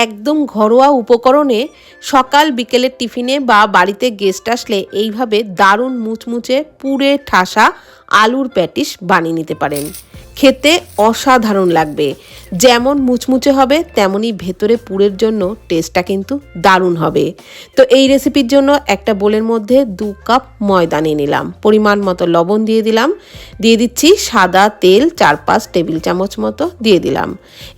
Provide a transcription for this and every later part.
একদম ঘরোয়া উপকরণে সকাল বিকেলের টিফিনে বা বাড়িতে গেস্ট আসলে এইভাবে দারুণ মুচমুচে পুরে ঠাসা আলুর প্যাটিস বানিয়ে নিতে পারেন। খেতে অসাধারণ লাগবে। যেমন মুচমুচে হবে তেমনই ভেতরে পুরের জন্য টেস্টটা কিন্তু দারুণ হবে। তো এই রেসিপির জন্য একটা বোলের মধ্যে দু কাপ ময়দা নিয়ে নিলাম। পরিমাণ মতো লবণ দিয়ে দিলাম। দিয়ে দিচ্ছি সাদা তেল চার পাঁচ টেবিল চামচ মতো দিয়ে দিলাম।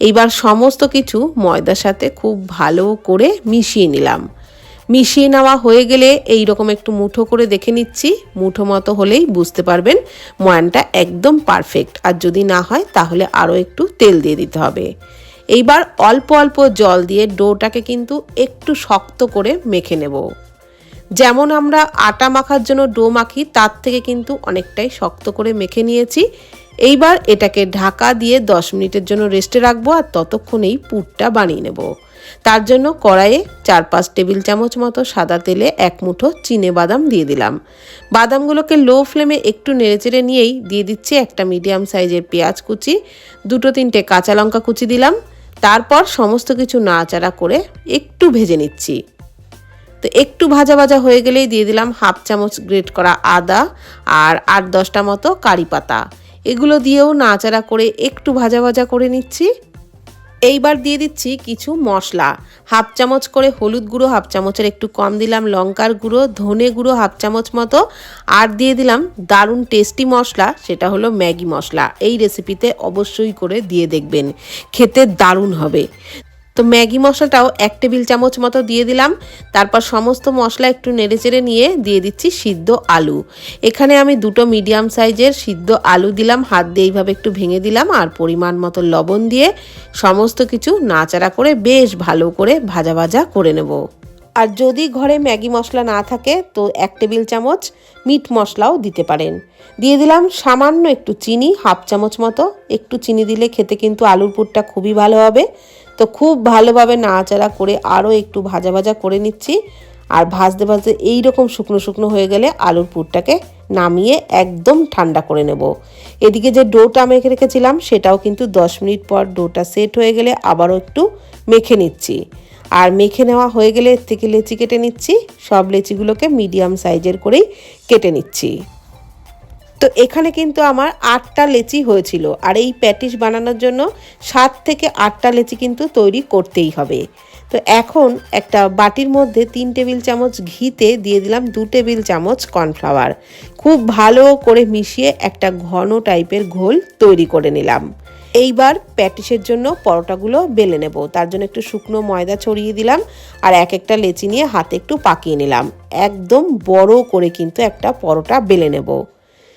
এইবার সমস্ত কিছু ময়দার সাথে খুব ভালো করে মিশিয়ে নিলাম। মিশিয়ে নেওয়া হয়ে গেলে এই রকম একটু মুঠো করে দেখে নিচ্ছি। মুঠো মতো হলেই বুঝতে পারবেন ময়ানটা একদম পারফেক্ট আর যদি না হয়, তাহলে আরও একটু তেল দিয়ে দিতে হবে। এইবার অল্প অল্প জল দিয়ে ডোটাকে কিন্তু একটু শক্ত করে মেখে নেব। যেমন আমরা আটা মাখার জন্য ডো মাখি, তার থেকে কিন্তু অনেকটাই শক্ত করে মেখে নিয়েছি। এইবার এটাকে ঢাকা দিয়ে 10 মিনিটের জন্য রেস্টে রাখব আর ততক্ষণেই পুরটা বানিয়ে নেব। তার জন্য কড়াইয়ে চার পাঁচ টেবিল চামচ মতো সাদা তেলে এক মুঠো চিনে বাদাম দিয়ে দিলাম। বাদামগুলোকে লো ফ্লেমে একটু নেড়েচেড়ে নিয়েই দিয়ে দিচ্ছি একটা মিডিয়াম সাইজের পেঁয়াজ কুচি, দুটো তিনটে কাঁচা লঙ্কা কুচি দিলাম। তারপর সমস্ত কিছু নাড়াচাড়া করে একটু ভেজে নিচ্ছি। তো একটু ভাজা ভাজা হয়ে গেলেই দিয়ে দিলাম হাফ চামচ গ্রেট করা আদা আর আট দশটা মতো কারি পাতা। এগুলো দিয়েও নাচাড়া করে একটু ভাজা ভাজা করে নিচ্ছি। এইবার দিয়ে দিচ্ছি কিছু মশলা। হাফ চামচ করে হলুদ গুঁড়ো, হাফ চামচের একটু কম দিলাম লঙ্কার গুঁড়ো, ধনে গুঁড়ো হাফ চামচ মতো। আর দিয়ে দিলাম দারুণ টেস্টি মশলা, সেটা হলো ম্যাগি মশলা। এই রেসিপিতে অবশ্যই করে দিয়ে দেখবেন। খেতে দারুণ হবে। তো ম্যাগি মশলাটাও এক টেবিল চামচ মতো দিয়ে দিলাম। তারপর সমস্ত মশলা একটু নেড়েচেড়ে নিয়ে দিয়ে দিচ্ছি সিদ্ধ আলু। এখানে আমি দুটো মিডিয়াম সাইজের সিদ্ধ আলু দিলাম, হাত দিয়ে এইভাবে একটু ভেঙে দিলাম আর পরিমাণ মতো লবণ দিয়ে সমস্ত কিছু নাচাড়া করে বেশ ভালো করে ভাজা ভাজা করে নেব। আর যদি ঘরে ম্যাগি মশলা না থাকে, তো এক টেবিল চামচ মিট মশলাও দিতে পারেন। দিয়ে দিলাম সামান্য একটু চিনি, হাফ চামচ মতো। একটু চিনি দিলে খেতে কিন্তু আলুর পুরটা খুবই ভালো হবে। তো খুব ভালোভাবে নাড়াচাড়া করে আরও একটু ভাজা ভাজা করে নিচ্ছি। আর ভাজতে ভাজতে এই রকম শুকনো শুকনো হয়ে গেলে আলুর পুরটাকে নামিয়ে একদম ঠান্ডা করে নেব। এদিকে যে ডোটা মেখে রেখেছিলাম, সেটাও কিন্তু দশ মিনিট পর ডোটা সেট হয়ে গেলে আবারও একটু মেখে নিচ্ছি। আর মেখে নেওয়া হয়ে গেলে এর থেকে লেচি কেটে নিচ্ছি। সব লেচিগুলোকে মিডিয়াম সাইজের করেই কেটে নিচ্ছি। তো এখানে কিন্তু আমার আটটা লেচি হয়েছিল। আর এই প্যাটিস বানানোর জন্য সাত থেকে আটটা লেচি কিন্তু তৈরি করতেই হবে। তো এখন একটা বাটির মধ্যে তিন টেবিল চামচ ঘিতে দিয়ে দিলাম দু টেবিল চামচ কর্নফ্লাওয়ার। খুব ভালো করে মিশিয়ে একটা ঘন টাইপের ঘোল তৈরি করে নিলাম। এইবার প্যাটিসের জন্য পরোটাগুলো বেলে নেব। তার জন্য একটু শুকনো ময়দা ছড়িয়ে দিলাম আর এক একটা লেচি নিয়ে হাতে একটু পাকিয়ে নিলাম। একদম বড় করে কিন্তু একটা পরোটা বেলে নেব।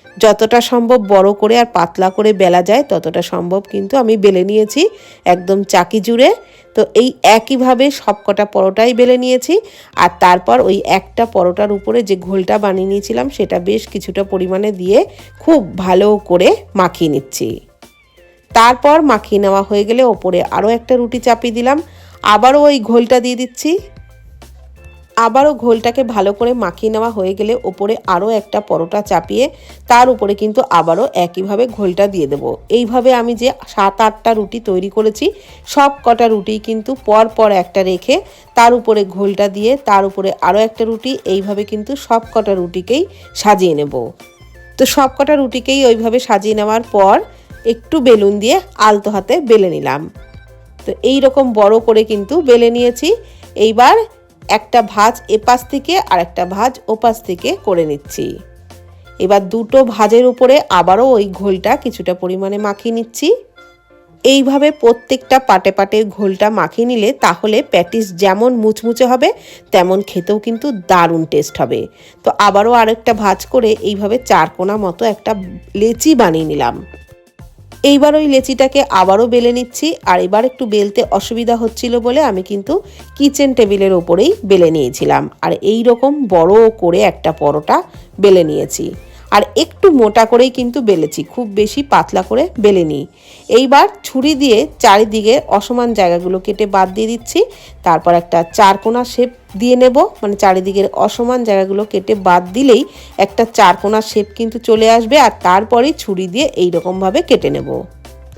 যতটা সম্ভব বড় করে আর পাতলা করে বেলা যায়, ততটা সম্ভব কিন্তু আমি বেলে নিয়েছি একদম চাকি জুড়ে। তো এই একইভাবে সবকটা পরোটাই বেলে নিয়েছি আর তারপর ওই একটা পরোটার উপরে যে ঘোলটা বানিয়ে নিয়েছিলাম, সেটা বেশ কিছুটা পরিমাণে দিয়ে খুব ভালো করে মাখিয়ে নিচ্ছি। তারপর মাখিয়ে নেওয়া হয়ে গেলে ওপরে আরও একটা রুটি চাপিয়ে দিলাম। আবারও ওই ঘোলটা দিয়ে দিচ্ছি। আবারও ঘোলটাকে ভালো করে মাখিয়ে নেওয়া হয়ে গেলে ওপরে আরও একটা পরোটা চাপিয়ে তার উপরে কিন্তু আবারও একইভাবে ঘোলটা দিয়ে দেব। এইভাবে আমি যে সাত আটটা রুটি তৈরি করেছি, সব কটা রুটি কিন্তু পর পর একটা রেখে তার উপরে ঘোলটা দিয়ে তার উপরে আরও একটা রুটি, এইভাবে কিন্তু সব কটা রুটিকেই সাজিয়ে নেব। তো সব কটা রুটিকেই ওইভাবে সাজিয়ে নেওয়ার পর একটু বেলুন দিয়ে আলতো হাতে বেলে নিলাম। তো এই রকম বড় করে কিন্তু বেলে নিয়েছি। এইবার একটা ভাজ এপাশ থেকে আর একটা ভাজ ওপাশ থেকে করে নিচ্ছি। এবার দুটো ভাজের উপরে আবারও ওই ঘোলটা কিছুটা পরিমাণে মাখিয়ে নিচ্ছি। এইভাবে প্রত্যেকটা পাটে পাটে ঘোলটা মাখিয়ে নিলে তাহলে প্যাটিস যেমন মুচমুচে হবে, তেমন খেতেও কিন্তু দারুণ টেস্ট হবে। তো আবারও আরেকটা ভাজ করে এইভাবে চারকোনা মতো একটা লেচি বানিয়ে নিলাম। এইবার ওই লেচিটাকে আবারও বেলে নিচ্ছি, আর এবার একটু বেলতে অসুবিধা হচ্ছিল বলে আমি কিন্তু কিচেন টেবিলের ওপরেই বেলে নিয়েছিলাম। আর এই রকম বড় করে একটা পরোটা বেলে নিয়েছি। আর একটু মোটা করেই কিন্তু বেলেছি, খুব বেশি পাতলা করে বেলে নিই এইবার ছুরি দিয়ে চারিদিকে অসমান জায়গাগুলো কেটে বাদ দিয়ে দিচ্ছি, তারপর একটা চারকোনা শেপ দিয়ে নেব। মানে চারিদিকের অসমান জায়গাগুলো কেটে বাদ দিলেই একটা চারকোনা শেপ কিন্তু চলে আসবে আর তারপরেই ছুরি দিয়ে এই রকমভাবে কেটে নেব।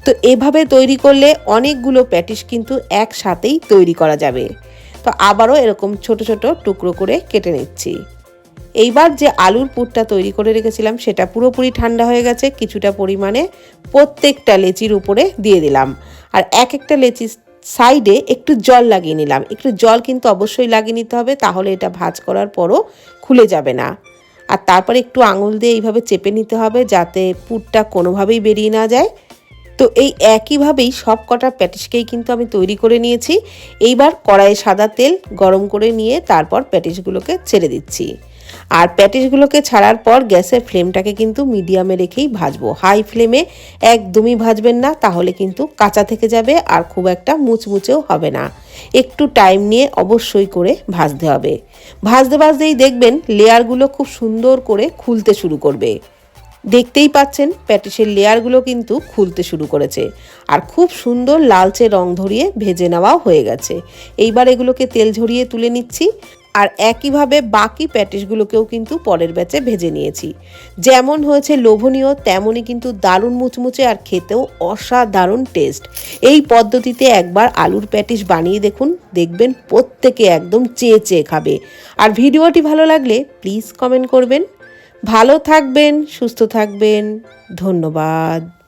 তো এভাবে তৈরি করলে অনেকগুলো প্যাটিস কিন্তু একসাথেই তৈরি করা যাবে। তো আবারও এরকম ছোট ছোট টুকরো করে কেটে নিচ্ছি। এইবার যে আলুর পুরটা তৈরি করে রেখেছিলাম, সেটা পুরোপুরি ঠান্ডা হয়ে গেছে, কিছুটা পরিমাণে প্রত্যেকটা লেচির উপরে দিয়ে দিলাম। আর এক একটা লেচির সাইডে একটু জল লাগিয়ে নিলাম। একটু জল কিন্তু অবশ্যই লাগিয়ে নিতে হবে, তাহলে এটা ভাজ করার পরও খুলে যাবে না। আর তারপরে একটু আঙুল দিয়ে এইভাবে চেপে নিতে হবে, যাতে পুরটা কোনোভাবেই বেরিয়ে না যায়। তো এই একইভাবেই সব কটা প্যাটিসকেই কিন্তু আমি তৈরি করে নিয়েছি। এইবার কড়াইয়ে সাদা তেল গরম করে নিয়ে তারপর প্যাটিসগুলোকে ছেড়ে দিচ্ছি। আর প্যাটিসগুলোকে ছাড়ার পর গ্যাসের ফ্লেমটাকে কিন্তু মিডিয়ামে রেখেই ভাজবো। হাই ফ্লেমে একদমই ভাজবেন না, তাহলে কিন্তু কাঁচা থেকে যাবে আর খুব একটা মুচমুচেও হবে না। একটু টাইম নিয়ে অবশ্যই করে ভাজতে হবে। ভাজতে ভাজতেই দেখবেন লেয়ারগুলো খুব সুন্দর করে খুলতে শুরু করবে। দেখতেই পাচ্ছেন প্যাটিসের লেয়ারগুলো কিন্তু খুলতে শুরু করেছে। আর খুব সুন্দর লালচে রং ধরিয়ে ভেজে নেওয়াও হয়ে গেছে। এইবার এগুলোকে তেল ঝরিয়ে তুলে নিচ্ছি। আর একইভাবে বাকি প্যাটিসগুলোকেও কিন্তু পরের ব্যাচে ভেজে নিয়েছি। যেমন হয়েছে লোভনীয়, তেমনই কিন্তু দারুণ মুচমুচে আর খেতেও অসাধারণ টেস্ট। এই পদ্ধতিতে একবার আলুর প্যাটিস বানিয়ে দেখুন, দেখবেন প্রত্যেকে একদম চেয়ে চেয়ে খাবে। আর ভিডিওটি ভালো লাগলে প্লিজ কমেন্ট করবেন। ভালো থাকবেন, সুস্থ থাকবেন, ধন্যবাদ।